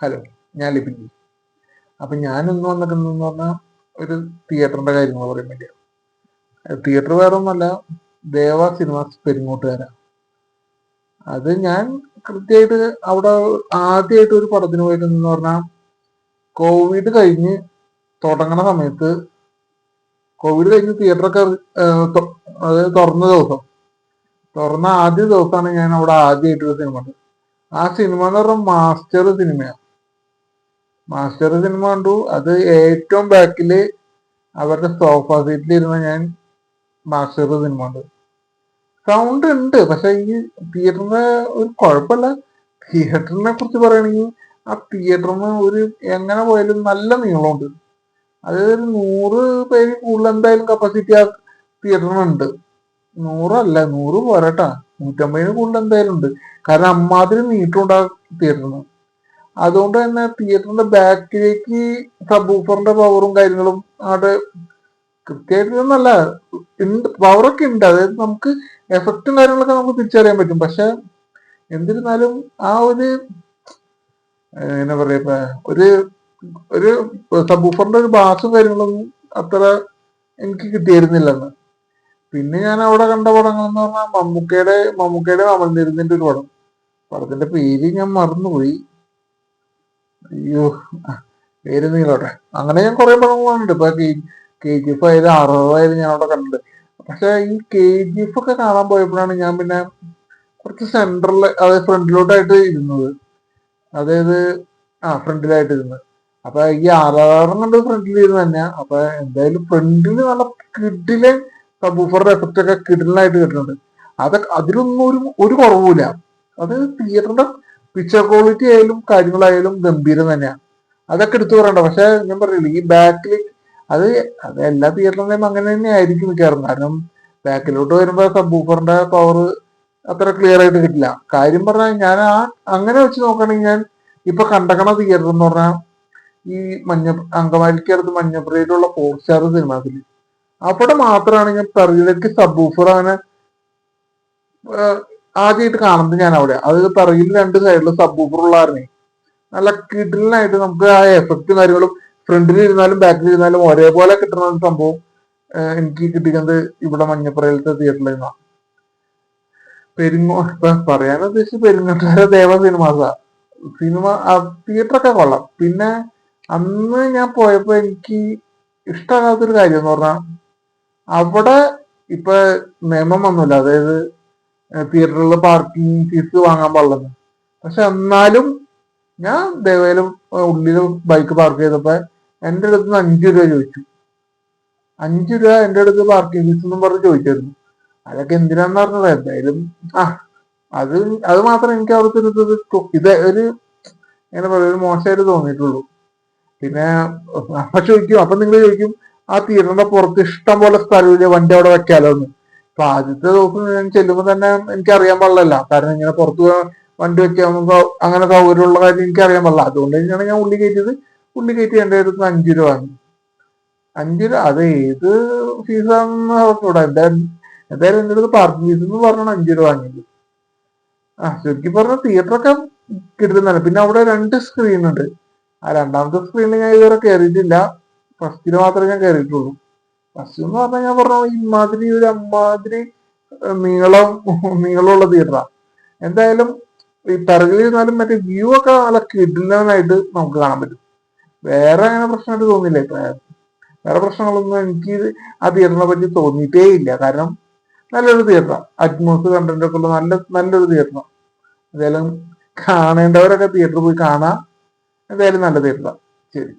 Hello ഞാൻ Lipin. G അപ്പൊ ഞാൻ ഇന്ന് വന്നിട്ടുണ്ടെന്ന് പറഞ്ഞാൽ ഒരു തിയേറ്ററിന്റെ കാര്യങ്ങൾ പറയാൻ വേണ്ടിയാണ് തിയേറ്റർ വേറെ ഒന്നല്ല ദേവ സിനിമാസ് പെരിങ്ങോട്ടുകാര. അത് ഞാൻ കൃത്യമായിട്ട് അവിടെ ആദ്യമായിട്ട് ഒരു പടത്തിന് പോയിരുന്നെന്ന് പറഞ്ഞാൽ കോവിഡ് കഴിഞ്ഞ് തുടങ്ങണ സമയത്ത് കോവിഡ് കഴിഞ്ഞ് തിയേറ്ററൊക്കെ അതായത് തുറന്ന ദിവസം തുറന്ന ആദ്യ ദിവസമാണ് ഞാൻ അവിടെ ആദ്യമായിട്ട് ഒരു സിനിമ ആ സിനിമ എന്ന് പറഞ്ഞാൽ മാസ്റ്റർ സിനിമയാണ് മാസ്റ്റർ സിനിമ കണ്ടു. അത് ഏറ്റവും ബാക്കിൽ അവരുടെ സോഫ സീറ്റിൽ ഇരുന്ന ഞാൻ മാസ്റ്റർ സിനിമ കണ്ടു. സൗണ്ട് ഉണ്ട്. പക്ഷെ ഈ തിയേറ്ററിന്റെ ഒരു കുഴപ്പമില്ല. തിയേറ്ററിനെ കുറിച്ച് പറയുകയാണെങ്കിൽ ആ തിയേറ്ററിന് ഒരു എങ്ങനെ പോയാലും നല്ല നീളമുണ്ട്. അതായത് ഒരു നൂറ് പേര് കൂടുതൽ എന്തായാലും കപ്പാസിറ്റി ആ തിയേറ്ററിനുണ്ട് നൂറല്ല നൂറ് പോരാട്ടാ. നൂറ്റമ്പതിന് കൂടുതൽ എന്തായാലും ഉണ്ട്. കാരണം അമ്മാതിരി നീട്ടുണ്ടാ തിയേറ്ററിന് അതുകൊണ്ട് തന്നെ തിയേറ്ററിന്റെ ബാക്കിലേക്ക് സബ് ഊഫറിന്റെ പവറും കാര്യങ്ങളും അവിടെ കൃത്യമായിട്ടൊന്നല്ല പവറൊക്കെ ഉണ്ട് അതായത് നമുക്ക് എഫക്റ്റും കാര്യങ്ങളൊക്കെ നമുക്ക് തിരിച്ചറിയാൻ പറ്റും. പക്ഷെ എന്നിരുന്നാലും ആ ഒരു എന്നാ പറയാ ഒരു ഒരു സബ് ഊഫറിന്റെ ഒരു ബാസും കാര്യങ്ങളൊന്നും അത്ര എനിക്ക് കിട്ടിയിരുന്നില്ലെന്ന്. പിന്നെ ഞാൻ അവിടെ കണ്ട പടങ്ങൾ എന്ന് പറഞ്ഞാൽ മമ്മൂക്കയുടെ മമ്മൂക്കയുടെ അമൽനിരുന്നിന്റെ ഒരു പടം. പടത്തിന്റെ പേര് ഞാൻ മറന്നുപോയി. അയ്യോ പേര് നീളോട്ടെ. അങ്ങനെ ഞാൻ കുറെ പടങ്ങൾ കണ്ടിട്ടുണ്ട്. ഇപ്പൊ കെ ജി എഫ് ആയാലും അറുപതായാലും ഞാൻ അവിടെ കണ്ടിട്ടുണ്ട്. പക്ഷെ ഈ കെ ജി എഫ് ഒക്കെ കാണാൻ പോയപ്പോഴാണ് ഞാൻ പിന്നെ കുറച്ച് സെന്ററിൽ അതായത് ഫ്രണ്ടിലോട്ടായിട്ട് ഇരുന്നത്. അതായത് ആ ഫ്രണ്ടിലായിട്ട് ഇരുന്നത്. അപ്പൊ ഈ ആറാറും കണ്ട് ഫ്രണ്ടിൽ ഇരുന്ന് തന്നെ അപ്പൊ എന്തായാലും ഫ്രണ്ടിൽ നല്ല കിഡിലെ സബൂഫറുടെ എഫക്റ്റ് ഒക്കെ കിഡിലായിട്ട് കിട്ടുന്നുണ്ട്. അതൊക്കെ അതിലൊന്നും ഒരു ഒരു കുറവുമില്ല. അത് തിയേറ്ററിന്റെ പിക്ചർ ക്വാളിറ്റി ആയാലും കാര്യങ്ങളായാലും ഗംഭീരം തന്നെയാണ്. അതൊക്കെ എടുത്തു പറയണ്ട. പക്ഷെ ഞാൻ പറഞ്ഞില്ല ഈ ബാക്കിൽ അത് അത് എല്ലാ തിയേറ്ററിലും അങ്ങനെ തന്നെ ആയിരിക്കും മിക്കവാറും. കാരണം ബാക്കിലോട്ട് വരുമ്പോ സബ്ബൂഫറിന്റെ പവർ അത്ര ക്ലിയർ ആയിട്ട് കിട്ടില്ല. കാര്യം പറഞ്ഞാൽ ഞാൻ ആ അങ്ങനെ വെച്ച് നോക്കുകയാണെങ്കിൽ ഞാൻ ഇപ്പൊ കണ്ടക്കണ തിയേറ്റർ എന്ന് പറഞ്ഞാൽ ഈ മഞ്ഞ അങ്കമാലിക്കടുത്ത് മഞ്ഞപ്പുറയിലുള്ള ഫോർ സ്റ്റാർ സിനിമാസിൽ അവിടെ മാത്രമാണ് ഞാൻ പിറകിലേക്ക് സബ്ബൂഫർ അങ്ങനെ ആദ്യമായിട്ട് കാണുന്നത് ഞാൻ അവിടെ അത് പിറകിൽ രണ്ട് സൈഡിൽ സബ് ഉള്ളായിരുന്നു. നല്ല കിഡിലായിട്ട് നമുക്ക് ആ എഫക്റ്റും കാര്യങ്ങളും ഫ്രണ്ടിൽ ഇരുന്നാലും ബാക്കിൽ ഇരുന്നാലും ഒരേപോലെ കിട്ടുന്ന ഒരു സംഭവം എനിക്ക് കിട്ടിയത് ഇവിടെ മഞ്ഞപ്പുറയിലത്തെ തിയേറ്ററിൽ നിന്നാണ് പെരിങ്ങോ ഇപ്പൊ പറയാൻ ഉദ്ദേശിച്ച് പെരിങ്ങോട്ടുകാര ദേവ സിനിമാസ സിനിമ തിയേറ്ററൊക്കെ കൊള്ളാം. പിന്നെ അന്ന് ഞാൻ പോയപ്പോ എനിക്ക് ഇഷ്ടമാകാത്തൊരു കാര്യം എന്ന് പറഞ്ഞാൽ അവിടെ ഇപ്പൊ നിയമം വന്നില്ല. അതായത് തിയേറ്ററിൽ പാർക്കിംഗ് ഫീസ് വാങ്ങാൻ പാടില്ലെന്ന് പക്ഷെ എന്നാലും ഞാൻ ദേവയിലും ഉള്ളിൽ ബൈക്ക് പാർക്ക് ചെയ്തപ്പോ എന്റെ അടുത്ത് നിന്ന് അഞ്ചു രൂപ ചോദിച്ചു. അഞ്ചു രൂപ എന്റെ അടുത്ത് പാർക്കിംഗ് ഫീസ് എന്നും പറഞ്ഞ് ചോദിച്ചായിരുന്നു. അതൊക്കെ എന്തിനാന്ന് പറഞ്ഞത്? എന്തായാലും ആ അത് അത് മാത്രം എനിക്ക് അവിടുത്തെ ഒരു ഇത് ഒരു എങ്ങനെ പറയുക ഒരു മോശമായിട്ട് തോന്നിയിട്ടുള്ളൂ. പിന്നെ അപ്പൊ ചോദിക്കും അപ്പൊ നിങ്ങൾ ചോദിക്കും ആ തീരണ്ട പുറത്ത് ഇഷ്ടം പോലെ സ്ഥലമില്ല? വണ്ടി അവിടെ വെക്കാലോ എന്ന് അപ്പൊ ആദ്യത്തെ ദിവസം ഞാൻ ചെല്ലുമ്പോൾ തന്നെ എനിക്ക് അറിയാൻ പാടില്ല കാരണം ഇങ്ങനെ പുറത്ത് വണ്ടി വെക്കാൻ അങ്ങനെ സൗകര്യമുള്ള കാര്യം എനിക്ക് അറിയാൻ പാടില്ല. അതുകൊണ്ട് തന്നെയാണ് ഞാൻ ഉള്ളി കയറ്റിയത്. ഉള്ളി കയറ്റി എന്റെ അടുത്ത് അഞ്ചു രൂപ വാങ്ങി. അഞ്ചു രൂപ? അത് ഏത് ഫീസാണെന്ന് പറഞ്ഞൂടാ എന്തായാലും എന്തായാലും എന്റെ അടുത്ത് പാർക്കിംഗ് ഫീസ് എന്ന് പറഞ്ഞാണ് അഞ്ചു രൂപ വാങ്ങിയത്. ആ ശരിക്കും പറഞ്ഞ തിയേറ്ററൊക്കെ കിട്ടുന്നതാണ് പിന്നെ അവിടെ രണ്ട് സ്ക്രീൻ ഉണ്ട്. ആ രണ്ടാമത്തെ സ്ക്രീനിൽ ഞാൻ ഇതുവരെ കയറിയിട്ടില്ല ഫസ്റ്റിന് മാത്രമേ ഞാൻ കയറിയിട്ടുള്ളൂ ഫസ്റ്റ് എന്ന് പറഞ്ഞാൽ ഞാൻ പറഞ്ഞു ഇമാതിരി ഒരു അമ്മാതിരി നീളം നീളമുള്ള തിയേറ്ററാണ് എന്തായാലും ഈ പിറകിലിരുന്നാലും മറ്റേ വ്യൂ ഒക്കെ നല്ല കിടിലനായിട്ട് നമുക്ക് കാണാൻ പറ്റും. വേറെ അങ്ങനെ പ്രശ്നമായിട്ട് തോന്നില്ല വേറെ പ്രശ്നങ്ങളൊന്നും എനിക്ക് ആ തിയേറ്ററിനെ പറ്റി തോന്നിയിട്ടേ ഇല്ല. കാരണം നല്ലൊരു തിയേറ്റർ അറ്റ്മോസ് കണ്ടന്റ് ഒക്കെ ഉള്ള നല്ല നല്ലൊരു തിയേറ്റർ എന്തായാലും കാണേണ്ടവരൊക്കെ തിയേറ്ററിൽ പോയി കാണാം. എന്തായാലും നല്ല തിയേറ്ററാണ് ശരി.